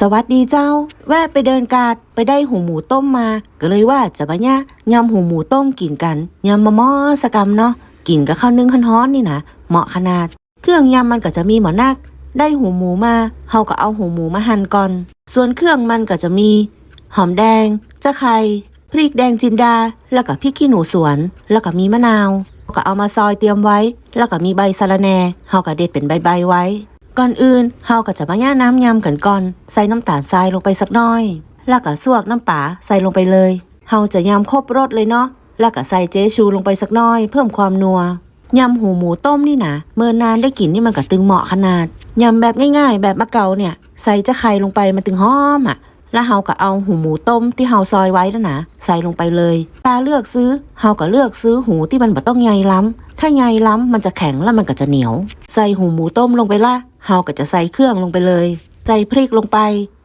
สวัสดีเจ้า แวะไปเดินกาดไปได้หูหมูต้มมา ก็เลยว่าจะมาเนี่ยยำหูหมูต้มกินกันยำมะม่อสกรรมเนาะกินกับข้าวนึ่งฮ้อนๆนี่นะเหมาะขนาด เครื่องยำมันก็จะมีหมอนัก ได้หูหมูมาเฮาก็เอาหูหมูมาหั่นก่อน ส่วนเครื่องมันก็จะมี หอมแดงจะไข่พริกแดงจินดา แล้วก็พริกขี้หนูสวน แล้วก็มีมะนาว ก็เอามาซอยเตรียมไว้ แล้วก็มีใบสะระแหน่เฮาก็เด็ดเป็นใบๆไว้ ก่อนอื่นเฮาก็จะมาย่าน้ำยำกันก่อน ใส่น้ำตาลทรายลงไปสักน่อย แล้วก็สวกน้ำปลาใส่ลงไปเลยเฮาจะยำครบรสเลยเนาะแล้วก็ใส่เจชูลงไปสักน่อย เพิ่มความนัวยำหูหมูต้มนี่นะเมื่อนานได้กลิ่นนี่มันก็ตึงเหมาะขนาดยำแบบง่ายๆ แบบมะเกาเนี่ย ใส่จะไข่ลงไปมันตึงหอมอะ แล้วเฮาก็เอาหูหมูต้มที่เฮาซอยไว้นั่นนะใส่ลงไปเลยตาเลือกซื้อเฮาก็เลือกซื้อหูที่มันบ่ต้องใหญ่ล้ำถ้าใหญ่ล้ำมันจะแข็งแล้วมันก็จะเหนียว ใส่หูหมูต้มลงไปละ เฮาก็จะใส่เครื่องลงไปเลย ใส่พริกลงไป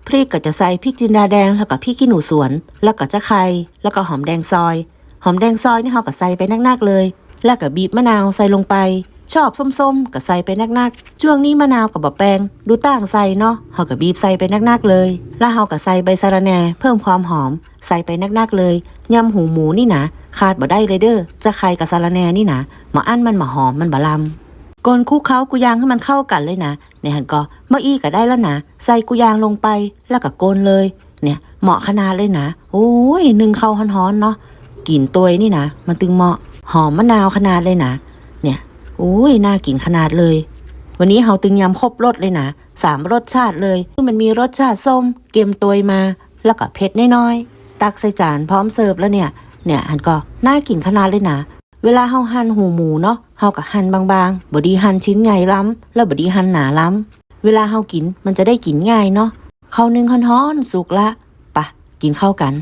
พริกก็จะใส่พริกจินดาแดงแล้วก็พริกขี้หนูสวน แล้วก็จะไข่แล้วก็หอมแดงซอย หอมแดงซอยนี่เฮาก็ใส่ไปนักๆเลย แล้วก็บีบมะนาวใส่ลงไป ชอบส้มๆก็ใส่ไปนักๆ ช่วงนี้มะนาวกับบะแปงดูต่างใส่เนาะเฮาก็บีบใส่ไปนักๆเลย แล้วเฮาก็ใส่ใบสะระแหน่เพิ่มความหอม ใส่ไปนักๆเลยยำหูหมูนี่นะขาดบ่ได้เลยเด้อจะไข่กับสะระแหน่นี่นะหมาอั้นมันหมาหอมมันบะลำ กนคลุกเคล้ากุยางให้มันเข้ากันเลยนะในหันก็เมะอี้ก็ได้แล้วนะใส่กุยางลงไปแล้วก็โกนเลย เนี่ยเหมาะขนาดเลยนะโอ้ยหนึ่งเข้าฮ้อนๆเนาะกลิ่นตัวนี่นะมันตึงเหมาะหอมมะนาวขนาดเลยนะเนี่ยโอ้ยน่ากินขนาดเลย วันนี้เฮาตึงยำครบรสเลยนะสามรสชาติเลยมันมีรสชาติส้ม เกมตัวยมา แล้วก็เผ็ดน้อยๆตักใส่จานพร้อมเสิร์ฟแล้วเนี่ย เนี่ยหันก็น่ากินขนาดเลยนะ เวลาเฮาหั่นหูหมูเนาะ เฮาก็หั่นบางๆบ่ดีหั่นชิ้นใหญ่ล้ำแล้วบ่ดีหั่นหนาล้ำเวลาเฮากินมันจะได้กินง่ายเนาะข้าวนึ่งฮ้อนๆสุกละปะกินข้าวกัน